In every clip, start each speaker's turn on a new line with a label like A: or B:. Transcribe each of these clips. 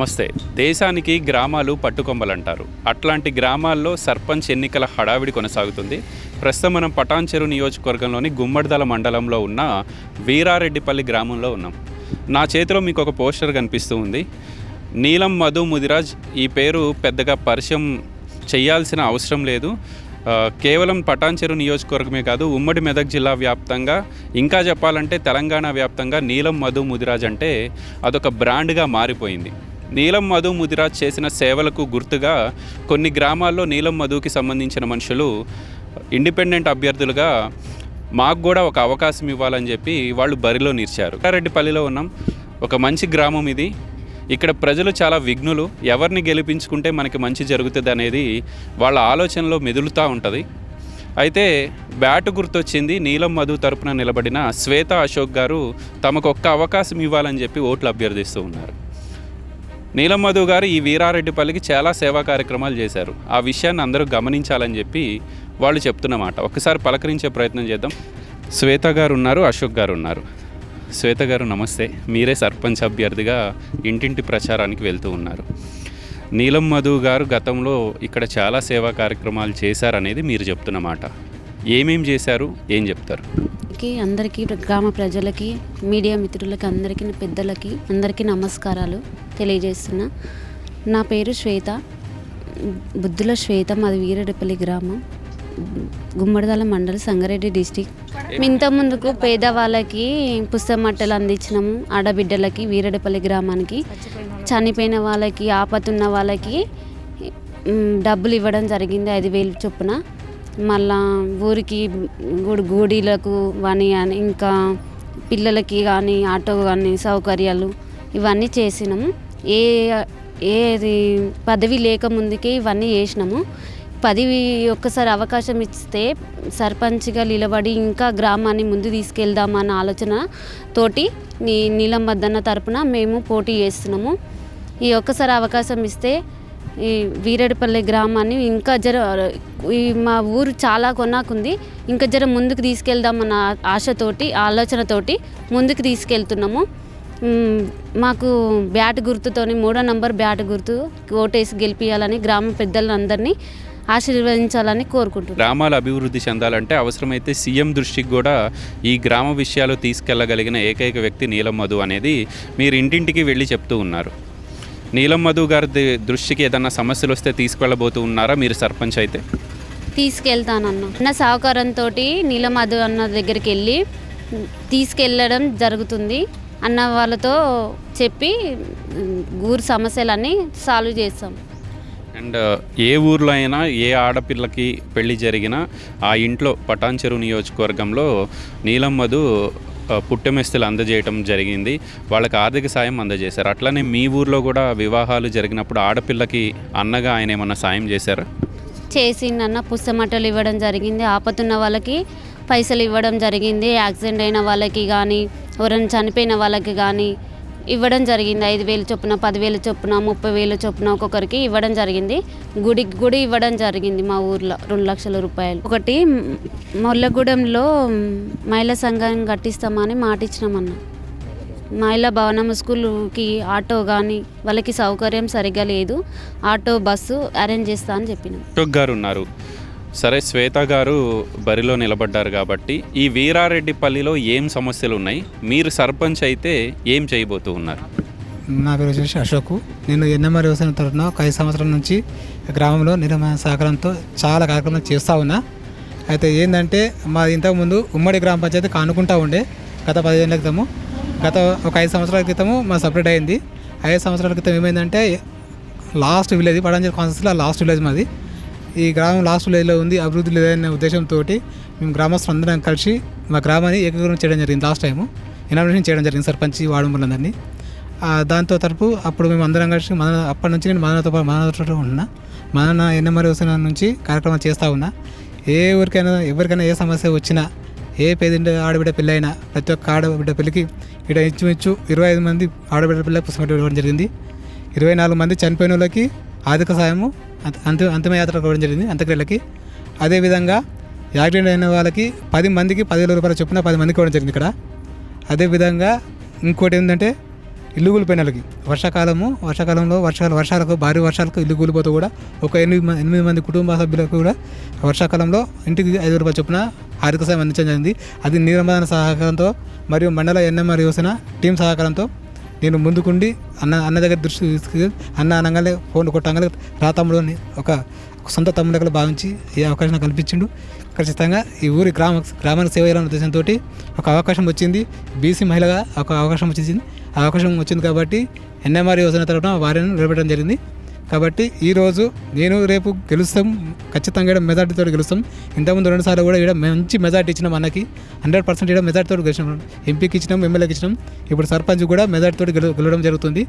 A: నమస్తే. దేశానికి గ్రామాలు పట్టుకొమ్మలంటారు అట్లాంటి గ్రామాల్లో సర్పంచ్ ఎన్నికల హడావిడి కొనసాగుతుంది. ప్రస్తుతం మనం పటాన్చెరు నియోజకవర్గంలోని గుమ్మడిదల మండలంలో ఉన్న వీరారెడ్డిపల్లి గ్రామంలో ఉన్నాం. నా చేతిలో మీకు ఒక పోస్టర్ కనిపిస్తూ ఉంది. నీలం మధు ముదిరాజ్ ఈ పేరు పెద్దగా పరిచయం చేయాల్సిన అవసరం లేదు. కేవలం పటాన్చెరు నియోజకవర్గమే కాదు ఉమ్మడి మెదక్ జిల్లా వ్యాప్తంగా ఇంకా చెప్పాలంటే తెలంగాణ వ్యాప్తంగా నీలం మధు ముదిరాజ్ అంటే అదొక బ్రాండ్గా మారిపోయింది. నీలం మధు ముదిరాజ్ చేసిన సేవలకు గుర్తుగా కొన్ని గ్రామాల్లో నీలం మధుకి సంబంధించిన మనుషులు ఇండిపెండెంట్ అభ్యర్థులుగా మాకు కూడా ఒక అవకాశం ఇవ్వాలని చెప్పి వాళ్ళు బరిలో నిలిచారు. రెడ్డిపల్లిలో ఉన్నాం. ఒక మంచి గ్రామం ఇది. ఇక్కడ ప్రజలు చాలా విఘ్నులు. ఎవరిని గెలిపించుకుంటే మనకి మంచి జరుగుతుంది అనేది వాళ్ళ ఆలోచనలో మెదులుతూ ఉంటుంది. అయితే బ్యాటు గుర్తొచ్చింది. నీలం మధు తరపున నిలబడిన శ్వేత అశోక్ గారు తమకు ఒక్క అవకాశం ఇవ్వాలని చెప్పి ఓట్లు అభ్యర్థిస్తూ ఉన్నారు. నీలం గారు ఈ వీరారెడ్డిపల్లికి చాలా సేవా కార్యక్రమాలు చేశారు. ఆ విషయాన్ని అందరూ గమనించాలని చెప్పి వాళ్ళు చెప్తున్నమాట ఒకసారి పలకరించే ప్రయత్నం చేద్దాం. శ్వేత గారు ఉన్నారు అశోక్ గారు ఉన్నారు. శ్వేత గారు నమస్తే. మీరే సర్పంచ్ అభ్యర్థిగా ఇంటింటి ప్రచారానికి వెళ్తూ ఉన్నారు. నీలం మధు గారు గతంలో ఇక్కడ చాలా సేవా కార్యక్రమాలు చేశారనేది మీరు చెప్తున్నమాట ఏమేం చేశారు? ఏం చెప్తారు?
B: కి అందరికీ గ్రామ ప్రజలకి మీడియా మిత్రులకి అందరికీ పెద్దలకి అందరికీ నమస్కారాలు తెలియజేస్తున్నా. నా పేరు శ్వేత బుద్ధుల శ్వేత మాది వీరడపల్లి గ్రామం. గుమ్మడిదాల మండల సంగారెడ్డి డిస్టిక్. ఇంత ముందుకు పేదవాళ్ళకి పుస్తమట్టలు అందించినాము. ఆడబిడ్డలకి వీరడపల్లి గ్రామానికి చనిపోయిన వాళ్ళకి ఆపతున్న వాళ్ళకి డబ్బులు ఇవ్వడం జరిగింది ఐదు వేలు చొప్పున. మళ్ళా ఊరికి గుడి గుడిలకు అని ఇంకా పిల్లలకి కానీ ఆటో కానీ సౌకర్యాలు ఇవన్నీ చేసినాము. ఏ ఏది పదవి లేక ముందుకే ఇవన్నీ చేసినాము. పదవి ఒక్కసారి అవకాశం ఇస్తే సర్పంచ్గా నిలబడి ఇంకా గ్రామాన్ని ముందు తీసుకెళ్దామన్న ఆలోచన తోటి నీ నీలం మద్దన్న తరపున మేము పోటీ చేస్తున్నాము. ఈ ఒక్కసారి అవకాశం ఇస్తే ఈ వీరడిపల్లి గ్రామాన్ని ఇంకా జర ఈ మా ఊరు చాలా కొనాకుంది. ఇంకా జర ముందుకు తీసుకెళ్దామన్న ఆశతోటి ఆలోచనతోటి ముందుకు తీసుకెళ్తున్నాము. మాకు బ్యాట్ గుర్తుతోని మూడో నంబర్ బ్యాట్ గుర్తు ఓటేసి గెలిపించాలని గ్రామ పెద్దలందరినీ ఆశీర్వదించాలని కోరుకుంటున్నాను
A: గ్రామాల అభివృద్ధి చెందాలంటే అవసరమైతే సీఎం దృష్టికి కూడా ఈ గ్రామ విషయాలు తీసుకెళ్ళగలిగిన ఏకైక వ్యక్తి నీలం మధు అనేది మీరు ఇంటింటికి వెళ్ళి చెప్తూ ఉన్నారు. నీలం మధు గారి దృష్టికి ఏదన్నా సమస్యలు వస్తే తీసుకెళ్ళబోతూ ఉన్నారా మీరు సర్పంచ్ అయితే?
B: తీసుకెళ్తానన్న. అన్న సహకారంతో నీలమధు అన్న దగ్గరికి వెళ్ళి తీసుకెళ్ళడం జరుగుతుంది అన్న వాళ్ళతో చెప్పి ఊరు సమస్యలన్నీ సాల్వ్ చేస్తాం.
A: అండ్ ఏ ఊర్లో అయినా ఏ ఆడపిల్లకి పెళ్ళి జరిగినా ఆ ఇంట్లో పటాన్చెరు నియోజకవర్గంలో నీలం మధు ఆ, పుట్టెమెస్తులు అందజేయటం జరిగింది. వాళ్ళకి ఆర్థిక సాయం అందజేశారు. అట్లనే మీ ఊర్లో కూడా వివాహాలు జరిగినప్పుడు ఆడపిల్లకి అన్నగా ఆయన ఏమన్నా సాయం చేశారా?
B: చేసిందన్న పుస్తమట్టలు ఇవ్వడం జరిగింది. ఆపతున్న వాళ్ళకి పైసలు ఇవ్వడం జరిగింది. యాక్సిడెంట్ అయిన వాళ్ళకి కానీ ఎవరైనా చనిపోయిన వాళ్ళకి కానీ ఇవ్వడం జరిగింది. ఐదు వేలు చొప్పున పదివేలు చొప్పున ముప్పై వేలు చొప్పున ఒక్కొక్కరికి ఇవ్వడం జరిగింది. గుడికి గుడి ఇవ్వడం జరిగింది మా ఊర్లో రెండు లక్షల రూపాయలు. ఒకటి మొల్లగూడెంలో మహిళా సంఘం కట్టిస్తామని మాట ఇచ్చినామన్న మహిళా భవనం స్కూల్కి ఆటో కానీ వాళ్ళకి సౌకర్యం సరిగ్గా లేదు. ఆటో బస్సు అరేంజ్ చేస్తా అని చెప్పినాం.
A: గారు ఉన్నారు. సరే శ్వేత గారు బరిలో నిలబడ్డారు కాబట్టి ఈ వీరారెడ్డిపల్లిలో ఏం సమస్యలు ఉన్నాయి మీరు సర్పంచ్ అయితే ఏం చేయబోతూ ఉన్నారు?
C: నా పేరు వచ్చేసి అశోక్. నేను ఎన్ఎంఆర్ వ్యవసాయం తరఫున ఒక ఐదు సంవత్సరం నుంచి గ్రామంలో నిర్మాణ సహకారంతో చాలా కార్యక్రమాలు చేస్తూ ఉన్నా. అయితే ఏంటంటే మా ఇంతకుముందు ఉమ్మడి గ్రామ పంచాయతీ కానుకుంటా ఉండే. గత పదిహేనుల క్రితము గత ఒక ఐదు సంవత్సరాల క్రితము మా సపరేట్ అయింది. ఐదు సంవత్సరాల క్రితం ఏమైందంటే లాస్ట్ విలేజ్ పడంజల్ కాన్సెస్లో లాస్ట్ విలేజ్ మాది. ఈ గ్రామం లాస్ట్ విలేజ్లో ఉంది అభివృద్ధి లేదనే ఉద్దేశంతో మేము గ్రామస్తులు అందరం కలిసి మా గ్రామాన్ని ఏకీకరణ చేయడం జరిగింది లాస్ట్ టైము ఇనామినేషన్ చేయడం జరిగింది సర్పంచ్ వార్డు మెంబర్లందరినీ దాంతో తరపు అప్పుడు మేము అందరం కలిసి మన అప్పటి నుంచి నేను మనతో పాటు మనతో ఉన్నా మన ఎన్ఎంఆర్ వ్యవసాయం నుంచి కార్యక్రమం చేస్తూ ఉన్నా. ఏ ఊరికైనా ఎవరికైనా ఏ సమస్య వచ్చినా ఏ పేదింటి ఆడబిడ్డ పెళ్ళైనా అయినా ప్రతి ఒక్క ఆడబిడ్డ పెళ్ళికి ఇక్కడ ఇంచుమించు ఇరవై ఐదు మంది ఆడబిడ్డ పిల్ల పుస్తకం ఇవ్వడం జరిగింది. ఇరవై నాలుగు మంది చనిపోయిన వాళ్ళకి ఆర్థిక సాయము అంత- అంతిమయాత్ర ఇవ్వడం జరిగింది అంత్యక్రియలకి అదేవిధంగా యాక్సిడెంట్ అయిన వాళ్ళకి పది మందికి పదివేల రూపాయల చొప్పున పది మందికి ఇవ్వడం జరిగింది ఇక్కడ. అదేవిధంగా ఇంకోటి ఏంటంటే ఇల్లు కూలిపోయిన వాళ్ళకి వర్షాకాలము వర్షాకాలంలో వర్షాలు వర్షాలకు భారీ వర్షాలకు ఇల్లు కూలిపోతూ కూడా ఒక ఎనిమిది ఎనిమిది మంది కుటుంబ సభ్యులకు కూడా వర్షాకాలంలో ఇంటికి ఐదు రూపాయలు చొప్పున ఆర్థిక సాయం అందించడం జరిగింది. అది నీరమదాన సహకారంతో మరియు మండల ఎన్ఎంఆర్ యోజన టీం సహకారంతో నేను ముందుకుండి అన్న అన్న దగ్గర దృష్టి తీసుకు అన్న అనగానే ఫోన్ కొట్టంగానే రా తమ్ముడు అని ఒక సొంత తమ్ముడు భావించి ఈ అవకాశం నాకు కల్పించిండు. ఖచ్చితంగా ఈ ఊరి గ్రామ గ్రామానికి సేవ చేయాలనే ఉద్దేశంతో ఒక అవకాశం వచ్చింది. బీసీ మహిళగా ఒక అవకాశం వచ్చింది ఆ అవకాశం వచ్చింది కాబట్టి ఎన్ఎంఆర్ యోజన తరఫున వారిని నిలబెట్టడం జరిగింది. కాబట్టి ఈరోజు నేను రేపు గెలుస్తాం. ఖచ్చితంగా ఇక్కడ మెజార్టీతో గెలుస్తాం. ఇంతకుముందు రెండుసార్లు కూడా ఇక్కడ మంచి మెజార్టీ ఇచ్చినాం అన్నకి. హండ్రెడ్ పర్సెంట్ ఇక్కడ మెజార్టీతో గెలిచినాం. ఎంపీకి ఇచ్చినాం ఎమ్మెల్యేకి ఇచ్చినాం. ఇప్పుడు సర్పంచ్ కూడా మెజార్టీతో గెలు గెలవడం జరుగుతుంది.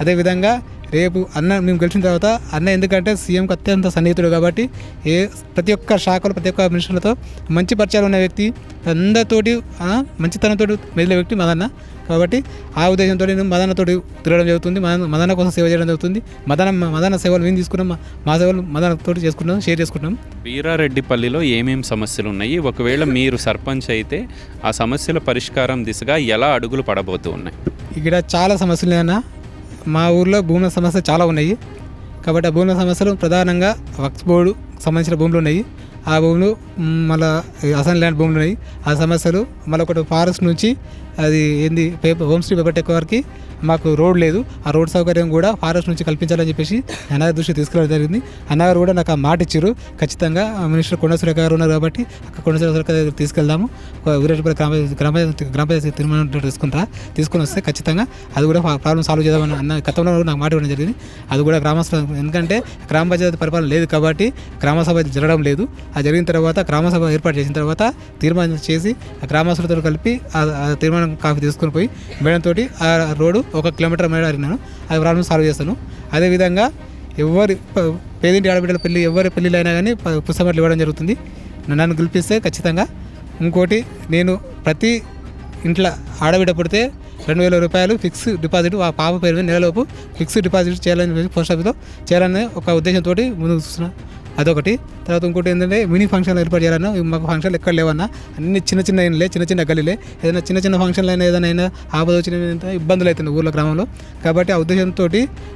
C: అదేవిధంగా రేపు అన్న మేము గెలిచిన తర్వాత అన్న ఎందుకంటే సీఎంకి అత్యంత సన్నిహితుడు కాబట్టి ఏ ప్రతి ఒక్క శాఖలు ప్రతి ఒక్క మినిస్టర్లతో మంచి పరిచయాలు ఉన్న వ్యక్తి అందరితోటి మంచితనంతో మెదిలే వ్యక్తి మదన్న. కాబట్టి ఆ ఉద్దేశంతో నేను మదనతోటి తిరగడం జరుగుతుంది. మదన మదన కోసం సేవ చేయడం జరుగుతుంది. మదన మదన సేవలు మేము తీసుకున్నాం. మా- సేవలు మదనతోటి చేసుకుంటాం షేర్ చేసుకుంటాం
A: వీరారెడ్డిపల్లిలో ఏమేం సమస్యలు ఉన్నాయి ఒకవేళ మీరు సర్పంచ్ అయితే ఆ సమస్యల పరిష్కారం దిశగా ఎలా అడుగులు పడబోతూ ఉన్నాయి
C: ఇక్కడ చాలా సమస్యలు ఉన్నాయన్న మా ఊర్లో భూముల సమస్యలు చాలా ఉన్నాయి. కాబట్టి ఆ భూముల సమస్యలు ప్రధానంగా వక్స్ బోర్డు సంబంధించిన భూములు ఉన్నాయి. ఆ భూములు మళ్ళీ అసైన్ ల్యాండ్ భూములు ఉన్నాయి. ఆ సమస్యలు మళ్ళీ ఒకటి ఫారెస్ట్ నుంచి అది ఏంది పేపర్ హోమ్ స్ట్రీ పేపర్ టెక్ వారికి మాకు రోడ్ లేదు. ఆ రోడ్ సౌకర్యం కూడా ఫారెస్ట్ నుంచి కల్పించాలని చెప్పేసి అన్నగారి దృష్టి తీసుకురావడం జరిగింది. అన్నగారు కూడా నాకు ఆ మాట ఇచ్చారు. ఖచ్చితంగా మినిస్టర్ కొండ సురేఖ గారు ఉన్నారు కాబట్టి అక్కడ కొండ సురేఖ దగ్గర తీసుకెళ్దాము. వీరేపల్లి గ్రామ గ్రామ గ్రామ తీర్మానం తీసుకుంటా తీసుకొని వస్తే ఖచ్చితంగా అది కూడా ప్రాబ్లం సాల్వ్ చేద్దామని అన్న గతంలో నాకు మాట ఇవ్వడం జరిగింది. అది కూడా గ్రామస్తులు ఎందుకంటే గ్రామ పంచాయతీ పరిపాలన లేదు కాబట్టి గ్రామ సభ జరగడం లేదు. అది జరిగిన తర్వాత గ్రామ సభ ఏర్పాటు చేసిన తర్వాత తీర్మానం చేసి ఆ గ్రామస్తులతో కలిపి ఆ తీర్మానం మేడం కాఫీ తీసుకొని పోయి మేడం తోటి ఆ రోడ్డు ఒక కిలోమీటర్ మేడం అడిగినాను అది ప్రాబ్లం సాల్వ్ చేస్తాను. అదేవిధంగా ఎవరి పేదింటి ఆడబిడ్డల పెళ్ళి ఎవరి పెళ్ళిళ్ళు అయినా కానీ పుస్తకాలు ఇవ్వడం జరుగుతుంది. నన్ను గెలిపిస్తే ఖచ్చితంగా. ఇంకోటి నేను ప్రతి ఇంట్లో ఆడబిడ్డ పుడితే రెండు వేల రూపాయలు ఫిక్స్ డిపాజిట్ ఆ పాప పేరు మీద నెలలోపు ఫిక్స్ డిపాజిట్ చేయాలని పోస్ట్ ఆఫీస్లో చేయాలని ఒక ఉద్దేశంతో ముందుకు చూస్తున్నాను అదొకటి. తర్వాత ఇంకోటి ఏంటంటే మినీ ఫంక్షన్లు ఏర్పాటు చేయాలన్నా మాకు ఫంక్షన్లు ఎక్కడ లేవన్నా అన్ని చిన్న చిన్న అయినలే చిన్న చిన్న గల్లీలే. ఏదైనా చిన్న చిన్న ఫంక్షన్లు అయినా ఏదైనా అయినా ఆపద వచ్చిన ఇబ్బందులు అవుతున్నాయి ఊర్లో గ్రామంలో. కాబట్టి ఆ ఉద్దేశంతో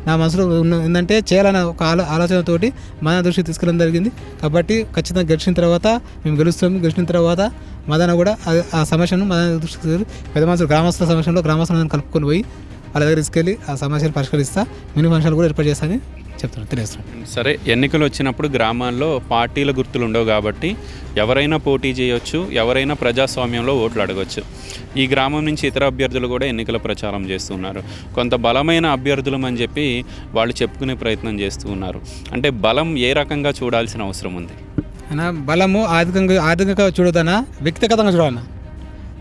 C: నా మనసులో ఉన్న ఏంటంటే చేయాలన్న ఒక ఆలో ఆలోచనతోటి మన దృష్టికి తీసుకెళ్ళడం జరిగింది. కాబట్టి ఖచ్చితంగా గెలిచిన తర్వాత మేము గెలుస్తాము గెలిచిన తర్వాత మదన కూడా ఆ- సమస్యను మన దృష్టికి పెద్ద మనుషులు గ్రామస్తుల సమస్యలో గ్రామస్తులను కలుపుకొని పోయి వాళ్ళ దగ్గర తీసుకెళ్ళి ఆ సమస్యను పరిష్కరిస్తా. మినీ ఫంక్షన్లు కూడా ఏర్పాటు చేస్తాను చెప్తున్నాను తెలియజేస్తున్నాను
A: సరే ఎన్నికలు వచ్చినప్పుడు గ్రామాల్లో పార్టీల గుర్తులు ఉండవు కాబట్టి ఎవరైనా పోటీ చేయొచ్చు ఎవరైనా ప్రజాస్వామ్యంలో ఓట్లు అడగొచ్చు. ఈ గ్రామం నుంచి ఇతర అభ్యర్థులు కూడా ఎన్నికల ప్రచారం చేస్తున్నారు. కొంత బలమైన అభ్యర్థులం అని చెప్పి వాళ్ళు చెప్పుకునే ప్రయత్నం చేస్తూ ఉన్నారు. అంటే బలం ఏ రకంగా చూడాల్సిన అవసరం ఉంది?
C: అన్న బలము ఆర్థికంగా ఆర్థికంగా చూడదన్నా వ్యక్తిగతంగా చూడాలన్నా.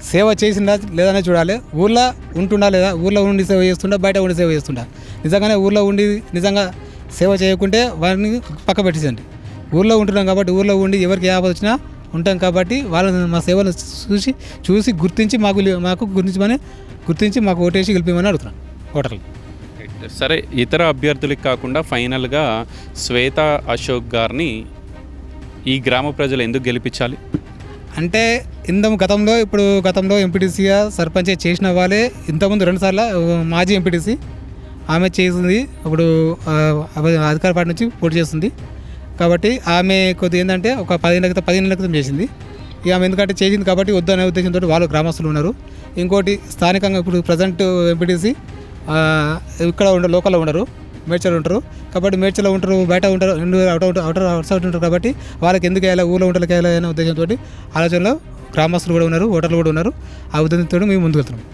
C: సేవ చేసిందా లేదనే చూడాలి. ఊర్లో ఉంటుండా లేదా? ఊర్లో ఉండి సేవ చేస్తుండా బయట ఉండి సేవ చేస్తుండా నిజంగానే ఊర్లో ఉండి నిజంగా సేవ చేయకుంటే వారిని పక్క పెట్టేసండి ఊర్లో ఉంటున్నాం కాబట్టి ఊర్లో ఉండి ఎవరికి ఏ ఆపద వచ్చినా ఉంటాం కాబట్టి వాళ్ళని మా సేవలు చూసి చూసి గుర్తించి మాకు మాకు గుర్తించమని గుర్తించి మాకు ఓటేసి గెలిపిమని అడుగుతున్నాను ఓటర్లు.
A: సరే ఇతర అభ్యర్థులకు కాకుండా ఫైనల్గా శ్వేత అశోక్ గారిని ఈ గ్రామ ప్రజలు ఎందుకు గెలిపించాలి?
C: అంటే ఇంత గతంలో ఇప్పుడు గతంలో ఎంపీటీసీగా సర్పంచ్ చేసిన వాళ్ళే ఇంతకుముందు రెండుసార్లు మాజీ ఎంపీటీసీ ఆమె చేసింది ఇప్పుడు అధికార పార్టీ నుంచి పోటీ చేస్తుంది. కాబట్టి ఆమె కొద్దిగా ఏంటంటే ఒక పదిహేను క్రితం పదిహేను క్రితం చేసింది. ఇక ఆమె ఎందుకంటే చేసింది కాబట్టి వద్దనే ఉద్దేశంతో వాళ్ళు గ్రామస్తులు ఉన్నారు. ఇంకోటి స్థానికంగా ఇప్పుడు ప్రజెంట్ ఎంపీటీసీ ఇక్కడ ఉండరు లోకల్లో ఉండరు మేడ్చలు ఉంటారు. కాబట్టి మేడ్చలో ఉంటారు బయట ఉంటారు రెండు out out outer outside ఉంటారు కాబట్టి వాళ్ళకి ఎందుకు వేయాలి ఊళ్ళో ఉంటారు వేయాలి అనే ఉద్దేశంతో ఆలోచనలో గ్రామస్తులు కూడా ఉన్నారు ఓటర్లు కూడా ఉన్నారు. ఆ ఉద్దేశంతో మేము ముందుకు వెళ్తున్నాం.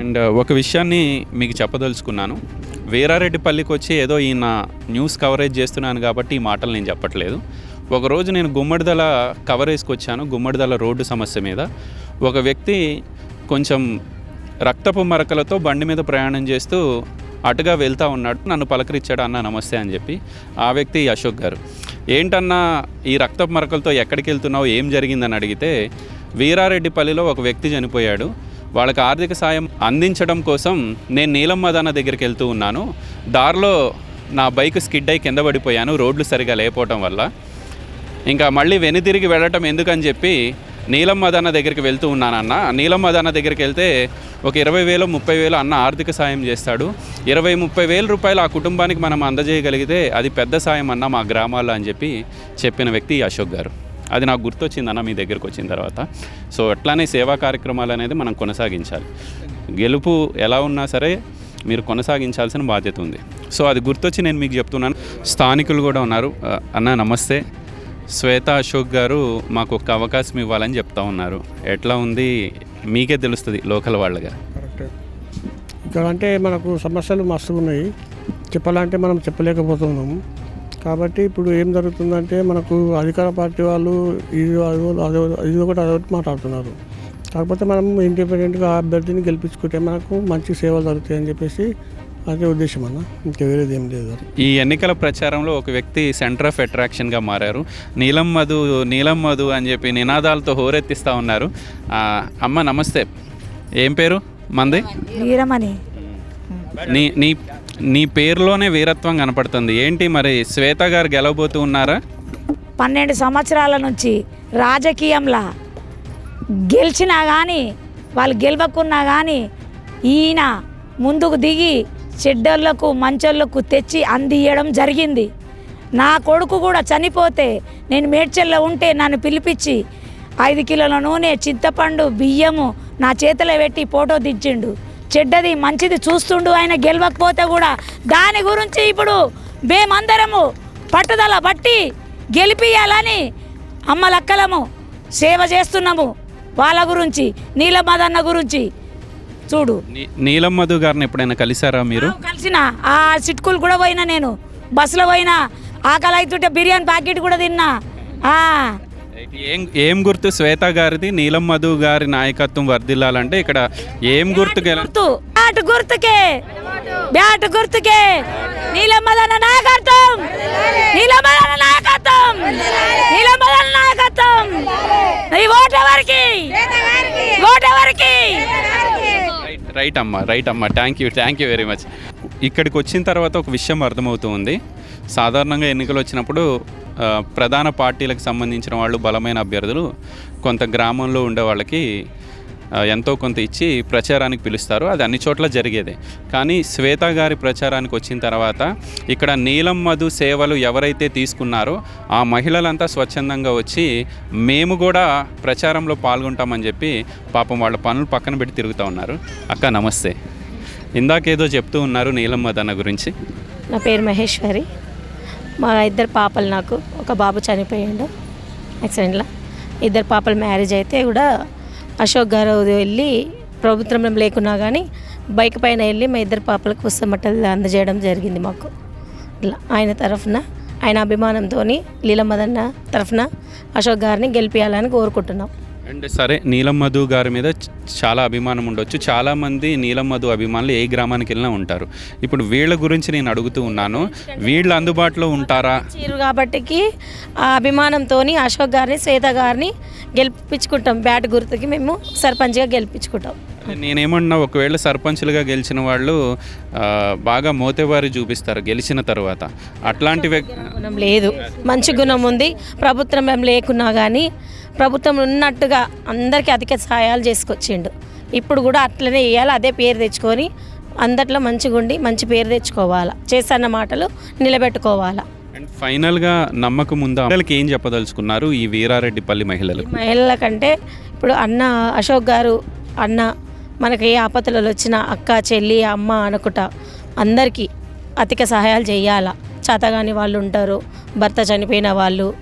A: అండ్ uh, ఒక విషయాన్ని మీకు చెప్పదలుచుకున్నాను. వీరారెడ్డిపల్లికి వచ్చి ఏదో ఈయన న్యూస్ కవరేజ్ చేస్తున్నాను కాబట్టి ఈ మాటలు నేను చెప్పట్లేదు. ఒకరోజు నేను గుమ్మడిదల కవరేజ్కి వచ్చాను గుమ్మడిదల రోడ్డు సమస్య మీద. ఒక వ్యక్తి కొంచెం రక్తపు మరకలతో బండి మీద ప్రయాణం చేస్తూ అటుగా వెళ్తా ఉన్నాడు నన్ను పలకరించాడు అన్న నమస్తే అని చెప్పి. ఆ వ్యక్తి అశోక్ గారు. ఏంటన్నా ఈ రక్తపు మరకలతో ఎక్కడికి వెళ్తున్నావు ఏం జరిగిందని అడిగితే వీరారెడ్డిపల్లిలో ఒక వ్యక్తి చనిపోయాడు. వాళ్ళకి ఆర్థిక సాయం అందించడం కోసం నేను నీలమ్మ దాన దగ్గరికి వెళ్తూ ఉన్నాను. దారిలో నా బైక్ స్కిడ్ అయి కింద పడిపోయాను. రోడ్లు సరిగా లేకపోవటం వల్ల. ఇంకా మళ్ళీ వెనుతిరిగి వెళ్ళటం ఎందుకని చెప్పి నీలమ్మ దాన దగ్గరికి వెళ్తూ ఉన్నానన్న. నీలమ్మ దాన దగ్గరికి వెళ్తే ఒక ఇరవై వేలు ముప్పై వేలు అన్న ఆర్థిక సాయం చేస్తాడు. ఇరవై ముప్పై వేల రూపాయలు ఆ కుటుంబానికి మనం అందజేయగలిగితే అది పెద్ద సాయం అన్న మా గ్రామాల్లో అని చెప్పి చెప్పిన వ్యక్తి అశోక్ గారు. అది నాకు గుర్తొచ్చిందన్న మీ దగ్గరకు వచ్చిన తర్వాత. సో అట్లానే సేవా కార్యక్రమాలు అనేది మనం కొనసాగించాలి. గెలుపు ఎలా ఉన్నా సరే మీరు కొనసాగించాల్సిన బాధ్యత ఉంది. సో అది గుర్తొచ్చి నేను మీకు చెప్తున్నాను. స్థానికులు కూడా ఉన్నారు. అన్న నమస్తే. శ్వేత అశోక్ గారు మాకు ఒక అవకాశం ఇవ్వాలని చెప్తా ఉన్నారు. ఎట్లా ఉంది? మీకే తెలుస్తుంది లోకల్ వాళ్ళగా.
D: కరెక్ట్. ఇక్కడ అంటే మనకు సమస్యలు మస్తు ఉన్నాయి. చెప్పాలంటే మనం చెప్పలేకపోతున్నాము కాబట్టి ఇప్పుడు ఏం జరుగుతుందంటే మనకు అధికార పార్టీ వాళ్ళు ఇది అదో- అదో ఇది ఒకటి అదొకటి మాట్లాడుతున్నారు. కాకపోతే మనం ఇండిపెండెంట్గా ఆ అభ్యర్థిని గెలిపించుకుంటే మనకు మంచి సేవలు జరుగుతాయి అని చెప్పేసి అదే ఉద్దేశం అన్న. ఇంకా వేరేది ఏం లేదు
A: ఈ ఎన్నికల ప్రచారంలో ఒక వ్యక్తి సెంటర్ ఆఫ్ అట్రాక్షన్గా మారారు. నీలం మధు నీలం మధు అని చెప్పి నినాదాలతో హోరెత్తిస్తూ ఉన్నారు. ఆ, అమ్మ నమస్తే. ఏం పేరు? మంది?
E: వీరమణి.
A: నీ నీ నీ పేరులోనే వీరత్వం కనపడుతుంది. ఏంటి మరి శ్వేత గారు గెలవబోతూ ఉన్నారా?
E: పన్నెండు సంవత్సరాల నుంచి రాజకీయంలా గెలిచినా కానీ వాళ్ళు గెలవకున్నా కానీ ఈయన ముందుకు దిగి చెడ్డళ్ళకు మంచోళ్ళకు తెచ్చి అందియడం జరిగింది. నా కొడుకు కూడా చనిపోతే నేను మేడ్చల్లో ఉంటే నన్ను పిలిపించి ఐదు కిలోల నూనె చింతపండు బియ్యము నా చేతిలో పెట్టి ఫోటో దించిండు. చెడ్డది మంచిది చూస్తుండు ఆయన గెలవకపోతే కూడా దాని గురించి ఇప్పుడు మేమందరము పట్టుదల బట్టి గెలిపియాలని అమ్మలక్కలము సేవ చేస్తున్నాము. వాళ్ళ గురించి నీలమదన్న గురించి చూడు.
A: నీ- నీలం మధు గారిని ఎప్పుడైనా కలిసారా మీరు?
E: కలిసిన. ఆ సిట్కులు కూడా పోయినా నేను. బస్సులో పోయినా ఆకలి అవుతుంటే బిర్యానీ ప్యాకెట్ కూడా తిన్నా.
A: ఏం ఏం గుర్తు? శ్వేత గారిది నీలం మధు గారి నాయకత్వం వర్ధిల్లాలంటే ఇక్కడ ఏం గుర్తు
E: గుర్తు. బ్యాట్ గుర్తుకే. బ్యాట్ గుర్తుకే. నాయకత్వం. నీలమ్మదన్న నాయకత్వం. నీలమ్మదన్న నాయకత్వం. ఈ ఓటు ఎవరికి? ఓటు ఎవరికి?
A: రైట్ అమ్మా రైట్ అమ్మా. Thank you thank you very much ఇక్కడికి వచ్చిన తర్వాత ఒక విషయం అర్థమవుతూ ఉంది. సాధారణంగా ఎన్నికలు వచ్చినప్పుడు ప్రధాన పార్టీలకు సంబంధించిన వాళ్ళు బలమైన అభ్యర్థులు కొంత గ్రామంలో ఉండే వాళ్ళకి ఎంతో కొంత ఇచ్చి ప్రచారానికి పిలుస్తారు. అది అన్ని చోట్ల జరిగేదే. కానీ శ్వేత గారి ప్రచారానికి వచ్చిన తర్వాత ఇక్కడ నీలం మధు సేవలు ఎవరైతే తీసుకున్నారో ఆ మహిళలంతా స్వచ్ఛందంగా వచ్చి మేము కూడా ప్రచారంలో పాల్గొంటామని చెప్పి పాపం వాళ్ళ పనులు పక్కన పెట్టి తిరుగుతూ ఉన్నారు. అక్క నమస్తే. ఇందాకేదో చెప్తూ ఉన్నారు నీలం మధు అన్న గురించి.
F: నా పేరు మహేశ్వరి. మా ఇద్దరు పాపలు నాకు ఒక బాబు చనిపోయాడు యాక్సిడెంట్లో. ఇద్దరు పాపలు మ్యారేజ్ అయితే కూడా అశోక్ గారు వెళ్ళి ప్రభుత్వం లేకున్నా కానీ బైక్ పైన వెళ్ళి మా ఇద్దరు పాపలకు పుస్తమట్టలు అందజేయడం జరిగింది మాకు. ఇట్లా ఆయన తరఫున ఆయన అభిమానంతో లీలమ్మదన్న తరఫున అశోక్ గారిని గెలిపించాలని కోరుకుంటున్నాం.
A: అండ్ సరే నీలం మధు గారి మీద చాలా అభిమానం ఉండొచ్చు. చాలామంది నీలం మధు అభిమానులు ఏ గ్రామానికి వెళ్ళినా ఉంటారు. ఇప్పుడు వీళ్ళ గురించి నేను అడుగుతూ ఉన్నాను. వీళ్ళు అందుబాటులో ఉంటారా?
F: చీరు కాబట్టికి ఆ అభిమానంతో అశోక్ గారిని శ్వేత గారిని గెలిపించుకుంటాం. బ్యాట్ గుర్తుకి మేము సర్పంచ్గా గెలిపించుకుంటాం.
A: నేనేమన్నా ఒకవేళ సర్పంచ్లుగా గెలిచిన వాళ్ళు బాగా మోతేవారి చూపిస్తారు గెలిచిన తర్వాత. అట్లాంటి వ్యక్తి
F: గుణం లేదు. మంచి గుణం ఉంది. ప్రభుత్వం ఏం లేకున్నా కానీ ప్రభుత్వం ఉన్నట్టుగా అందరికీ అధిక సహాయాలు చేసుకొచ్చిండు. ఇప్పుడు కూడా అట్లనే వేయాలి అదే పేరు తెచ్చుకొని అందట్లో మంచిగా ఉండి మంచి పేరు తెచ్చుకోవాలా. చేసన్న మాటలు నిలబెట్టుకోవాలా.
A: అండ్ ఫైనల్గా నమ్మకం ఉందా? మహిళలకి ఏం చెప్పదలుచుకున్నారు ఈ వీరారెడ్డిపల్లి మహిళలు?
F: మహిళల కంటే ఇప్పుడు అన్న అశోక్ గారు అన్న మనకి ఏ ఆపదలు వచ్చినా అక్క చెల్లి అమ్మ అనుకుంటా అందరికీ అధిక సహాయాలు చేయాలా. చేతగాని వాళ్ళు ఉంటారు భర్త చనిపోయిన వాళ్ళు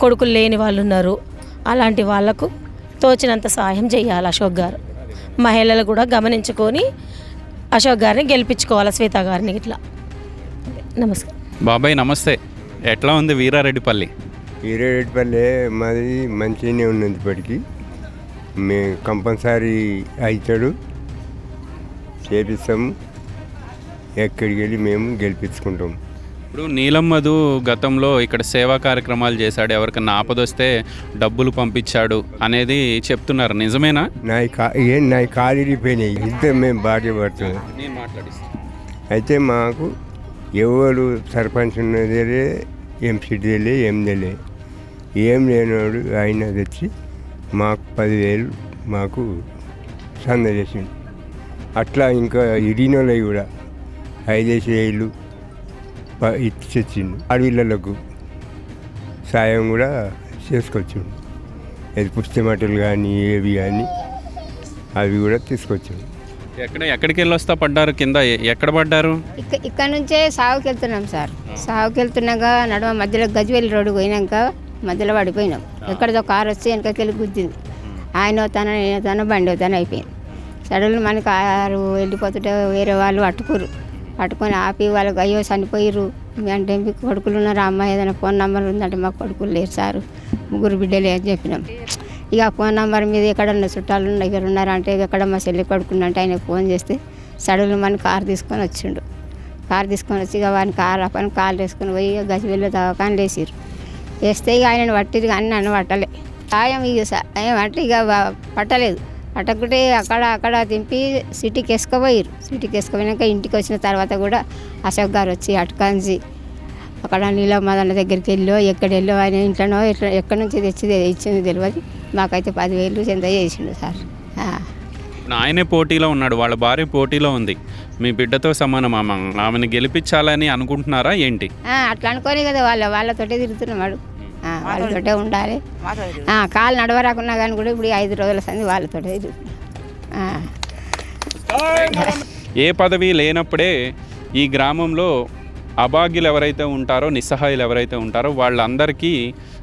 F: కొడుకులు లేని వాళ్ళు ఉన్నారు. అలాంటి వాళ్ళకు తోచినంత సహాయం చేయాలి అశోక్ గారు. మహిళలు కూడా గమనించుకొని అశోక్ గారిని గెలిపించుకోవాలి శ్వేత గారిని ఇట్లా. నమస్కారం.
A: బాబాయ్ నమస్తే. ఎట్లా ఉంది వీరారెడ్డిపల్లి?
G: ఈరేడుపల్లె మాది మంచిగానే ఉన్నది ఇప్పటికి. మేము కంపల్సరీ అవుతాడు. చేపిస్తాము. ఎక్కడికి వెళ్ళి మేము గెలిపించుకుంటాం.
A: ఇప్పుడు నీలం మధు గతంలో ఇక్కడ సేవా కార్యక్రమాలు చేశాడు. ఎవరికన్నా ఆపదొస్తే డబ్బులు పంపించాడు అనేది చెప్తున్నారు. నిజమేనా?
G: నా కా ఏం నా కాలు ఇరిగిపోయినాయి ఇద్దరు మేము భార్య పడుతున్నాం
A: నేను మాట్లాడిస్తాను
G: అయితే మాకు ఎవరు సర్పంచ్ ఉన్నదే ఎంపీటీలే ఏం తెలియ ఏం లేనివాడు ఆయన తెచ్చి మాకు పదివేలు మాకు సంద చేసిండు. అట్లా ఇంకా ఇరినోళ్ళవి కూడా ఐదేసి వేలు ఇచ్చిచ్చిండు అడవిళ్ళకు సాయం కూడా చేసుకొచ్చిండు. అది పుస్తమటలు కానీ ఏవి కానీ అవి కూడా తీసుకొచ్చిండు.
A: ఎక్కడ ఎక్కడికి వెళ్ళి వస్తా పడ్డారు? కింద ఎక్కడ పడ్డారు?
H: ఇక్క ఇక్కడ నుంచే సాగుకి వెళ్తున్నాం సార్. సాగుకి వెళ్తున్నాక నడమ మధ్యలో గజ్వేలి రోడ్డు పోయినాక మధ్యలో పడిపోయినాం. ఎక్కడిదో కారు వచ్చి వెనకకెళ్ళి గుద్దింది. ఆయన తన నేను తన బండి తన అయిపోయింది. సడన్గా మన కారు వెళ్ళిపోతుంటే వేరే వాళ్ళు అట్టుకురు పట్టుకొని ఆపి వాళ్ళకి అయ్యో చనిపోయిర్రు. మీ అంటే మీకు కొడుకులు ఉన్నారు? అమ్మాయి ఏదైనా ఫోన్ నెంబర్ ఉందంటే మాకు కొడుకులు లేరు సారు. ముగ్గురు బిడ్డలే అని చెప్పినాం. ఇక ఫోన్ నెంబర్ మీద ఎక్కడన్నా చుట్టాలు దగ్గర ఉన్నారంటే ఎక్కడ మా చెల్లి కొడుకున్నంటే ఆయన ఫోన్ చేస్తే సడన్గా మన కారు తీసుకొని వచ్చిండు. కారు తీసుకొని వచ్చి ఇక వాడిని కారు పని కాలు వేసుకొని పోయి ఇక గజిబిల్లి దవాఖాన వేసిర్రు. వేస్తే ఇక ఆయనను పట్టిరు కానీ నన్ను పట్టలే. సాయం ఇక సాయం అంటే ఇక పట్టలేదు. పట్టకుంటే అక్కడ అక్కడ దింపి సిటీకి వేసుకుపోయారు. సిటీకి వేసుకుపోయినాక ఇంటికి వచ్చిన తర్వాత కూడా అశోక్ గారు వచ్చి అటుకాంచి అక్కడ నీలమ్మదన్న దగ్గరికి వెళ్ళో ఎక్కడ వెళ్ళో ఆయన ఇంట్లోనో ఎట్లా ఎక్కడి నుంచి తెచ్చి ఇచ్చింది తెలియదు మాకైతే పదివేలు చెంద చేసిండు సార్.
A: ఆయనే పోటీలో ఉన్నాడు వాళ్ళ భార్య పోటీలో ఉంది. మీ బిడ్డతో సమానం ఆమె ఆమెను గెలిపించాలని అనుకుంటున్నారా ఏంటి?
H: అట్లా అనుకోని కదా వాళ్ళ వాళ్ళతోటే తిరుగుతున్నాడు వాళ్ళతోటే ఉండాలి. ఆ, కాలు నడవరాకున్నా కానీ కూడా ఇప్పుడు ఐదు రోజుల సంది వాళ్ళతోటే ఆ.
A: ఏ పదవి లేనప్పుడే ఈ గ్రామంలో అభాగ్యులు ఎవరైతే ఉంటారో నిస్సహాయులు ఎవరైతే ఉంటారో వాళ్ళందరికీ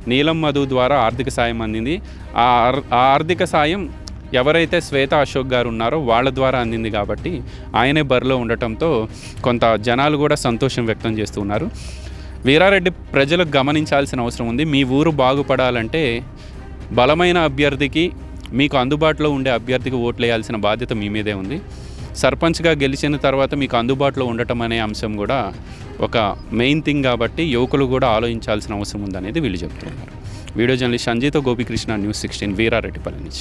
A: నీలం మధు ద్వారా ఆర్థిక సాయం అందింది. ఆ ఆర్- ఆ ఆర్థిక సాయం ఎవరైతే శ్వేత అశోక్ గారు ఉన్నారో వాళ్ళ ద్వారా అందింది కాబట్టి ఆయనే బరిలో ఉండటంతో కొంత జనాలు కూడా సంతోషం వ్యక్తం చేస్తూ ఉన్నారు. వీరారెడ్డి ప్రజలు గమనించాల్సిన అవసరం ఉంది. మీ ఊరు బాగుపడాలంటే బలమైన అభ్యర్థికి మీకు అందుబాటులో ఉండే అభ్యర్థికి ఓట్లు వేయాల్సిన బాధ్యత మీ మీదే ఉంది. సర్పంచ్గా గెలిచిన తర్వాత మీకు అందుబాటులో ఉండటం అనే అంశం కూడా ఒక మెయిన్ థింగ్ కాబట్టి యువకులు కూడా ఆలోచించాల్సిన అవసరం ఉందనేది వీళ్ళు చెప్తున్నారు. Video journalist Sanjeetha Gopikrishna news sixteen Veerareddipalli నుంచి.